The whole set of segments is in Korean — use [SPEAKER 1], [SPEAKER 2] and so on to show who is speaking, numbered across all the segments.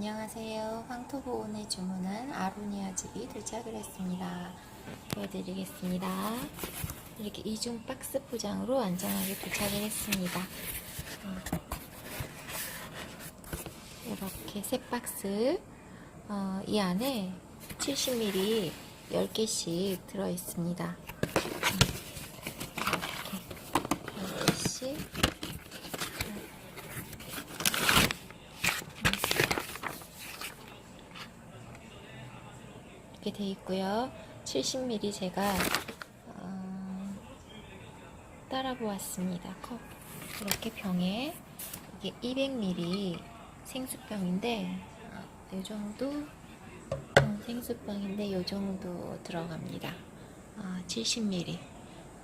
[SPEAKER 1] 안녕하세요. 황토보온에 주문한 아로니아 즙이 도착을 했습니다. 보여드리겠습니다. 이렇게 이중 박스 포장으로 안전하게 도착을 했습니다. 어, 이렇게 세 박스, 어, 이 안에 70ml 10개씩 들어있습니다. 이렇게 10개씩 이렇게 돼 있고요. 70ml 제가 어, 따라 보았습니다. 컵 이렇게 병에 이게 200ml 생수병인데 어, 이 정도 어, 생수병인데 이 정도 들어갑니다. 어, 70ml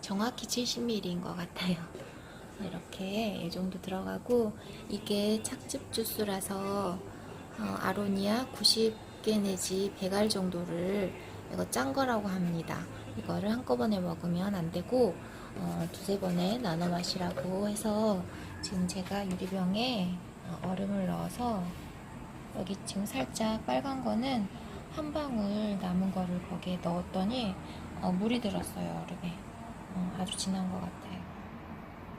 [SPEAKER 1] 정확히 70ml인 것 같아요. 이렇게 이 정도 들어가고 이게 착즙 주스라서 어, 아로니아 90 개 내지 100알 정도를 이거 짠 거라고 합니다. 이거를 한꺼번에 먹으면 안 되고 어, 두세 번에 나눠 마시라고 해서 지금 제가 유리병에 어, 얼음을 넣어서 여기 지금 살짝 빨간 거는 한 방울 남은 거를 거기에 넣었더니 어, 물이 들었어요 얼음에 어, 아주 진한 것 같아요.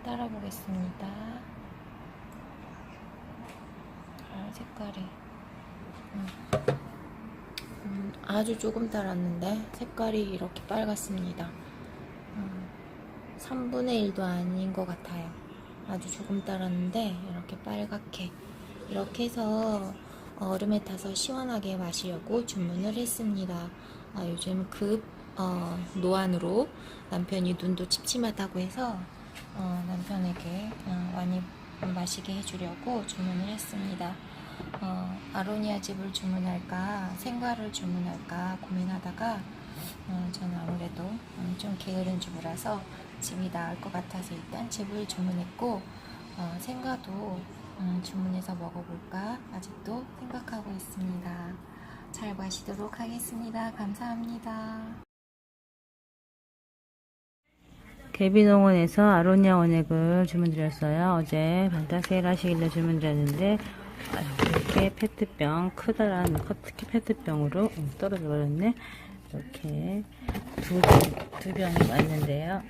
[SPEAKER 1] 따라 보겠습니다. 어, 색깔이 음. 음, 아주 조금 달았는데 색깔이 이렇게 빨갛습니다. 음, 3분의 1도 아닌 것 같아요. 아주 조금 달았는데 이렇게 빨갛게 이렇게 해서 얼음에 타서 시원하게 마시려고 주문을 했습니다. 아, 요즘 급 어, 노안으로 남편이 눈도 침침하다고 해서 어, 남편에게 어, 많이 마시게 해주려고 주문을 했습니다. 어, 아로니아 즙을 주문할까 생과를 주문할까 고민하다가 어, 저는 아무래도 음, 좀 게으른 주부라서 즙이 나을 것 같아서 일단 즙을 주문했고 어, 생과도 음, 주문해서 먹어볼까 아직도 생각하고 있습니다. 잘 마시도록 하겠습니다. 감사합니다.
[SPEAKER 2] 개비농원에서 아로니아 원액을 주문드렸어요. 어제 반타세일 하시길래 주문드렸는데 아, 이렇게 페트병 크다란 커트키 페트병으로 음, 떨어져 버렸네. 이렇게 두, 두 병이 왔는데요.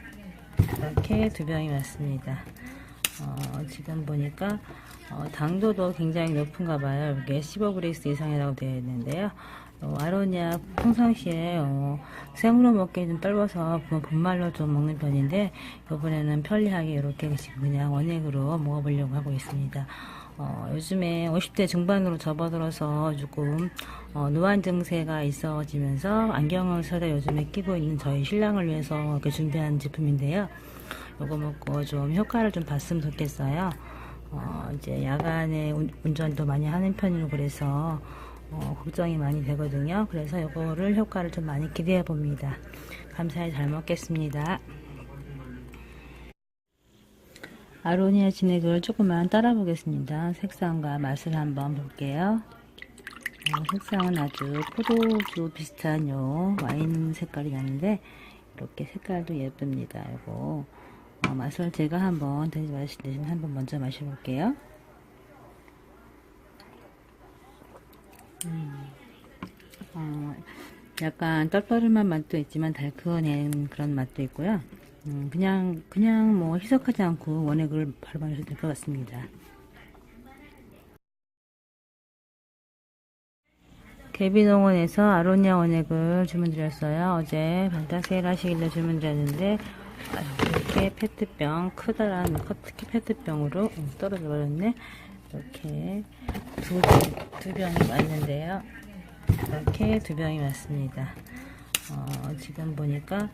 [SPEAKER 2] 이렇게 두 병이 왔습니다. 어, 지금 보니까 어, 당도도 굉장히 높은가 봐요. 이게 15그레이스 이상이라고 되어 있는데요. 어, 아로니아 평상시에 어, 생으로 먹기 좀 떨어서 그 분말로 좀 먹는 편인데 이번에는 편리하게 이렇게 그냥 원액으로 먹어보려고 하고 있습니다. 어, 요즘에 50대 중반으로 접어들어서 조금 어, 노안 증세가 있어지면서 안경을 써다 요즘에 끼고 있는 저희 신랑을 위해서 이렇게 준비한 제품인데요. 요거 먹고 좀 효과를 좀 봤으면 좋겠어요. 어, 이제 야간에 운, 운전도 많이 하는 편이고 그래서 어, 걱정이 많이 되거든요. 그래서 요거를 효과를 좀 많이 기대해 봅니다. 감사히 잘 먹겠습니다. 아로니아 진액을 조금만 따라 보겠습니다. 색상과 맛을 한번 볼게요. 어, 색상은 아주 포도주 비슷한 요 와인 색깔이 나는데 이렇게 색깔도 예쁩니다. 요거 어, 맛을 제가 한번 대신 마실 대신 한번 먼저 마셔볼게요. 음, 어, 약간 떨떠름한 맛도 있지만 달큰한 그런 맛도 있고요. 음, 그냥 그냥 뭐 희석하지 않고 원액을 마셔도 될 것 같습니다. 개비농원에서 아로니아 원액을 주문드렸어요. 어제 반타세일 하시길래 주문드렸는데 아, 이렇게 페트병 크다란 커트키 페트병으로 음, 떨어져 버렸네. 이렇게 두, 두 병이 왔는데요. 이렇게 두 병이 왔습니다. 어, 지금 보니까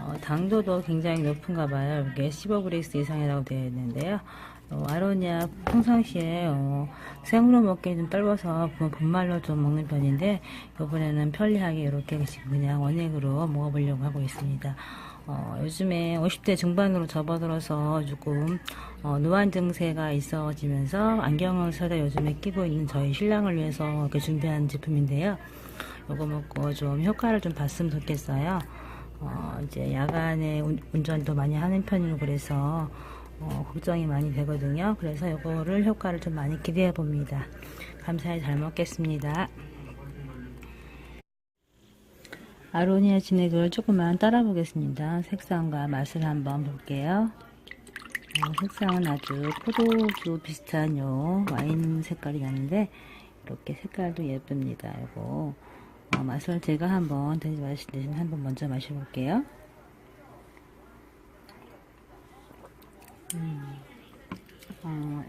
[SPEAKER 2] 어, 당도도 굉장히 높은가 봐요. 이게 15그레이스 이상이라고 되어 있는데요. 어, 아로니아 평상시에 어, 생으로 먹기 좀 떨어서 그 분말로 좀 먹는 편인데 이번에는 편리하게 이렇게 그냥 원액으로 먹어보려고 하고 있습니다. 어, 요즘에 50대 중반으로 접어들어서 조금 어, 노안 증세가 있어지면서 안경을 써다 요즘에 끼고 있는 저희 신랑을 위해서 이렇게 준비한 제품인데요. 요거 먹고 좀 효과를 좀 봤으면 좋겠어요. 어, 이제 야간에 운, 운전도 많이 하는 편이고 그래서 어, 걱정이 많이 되거든요. 그래서 요거를 효과를 좀 많이 기대해 봅니다. 감사히 잘 먹겠습니다. 아로니아 진액을 조금만 따라 보겠습니다. 색상과 맛을 한번 볼게요. 어, 색상은 아주 포도주 비슷한 요 와인 색깔이 나는데 이렇게 색깔도 예쁩니다. 요거 어, 맛을 제가 한번 대신 마실 대신 한번 먼저 마셔볼게요. 음, 어,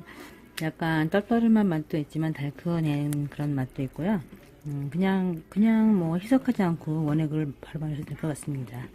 [SPEAKER 2] 약간 떨떠름한 맛도 있지만 달큰한 그런 맛도 있고요. 음, 그냥 그냥 뭐 희석하지 않고 원액을 바로 마셔도 될 것 같습니다.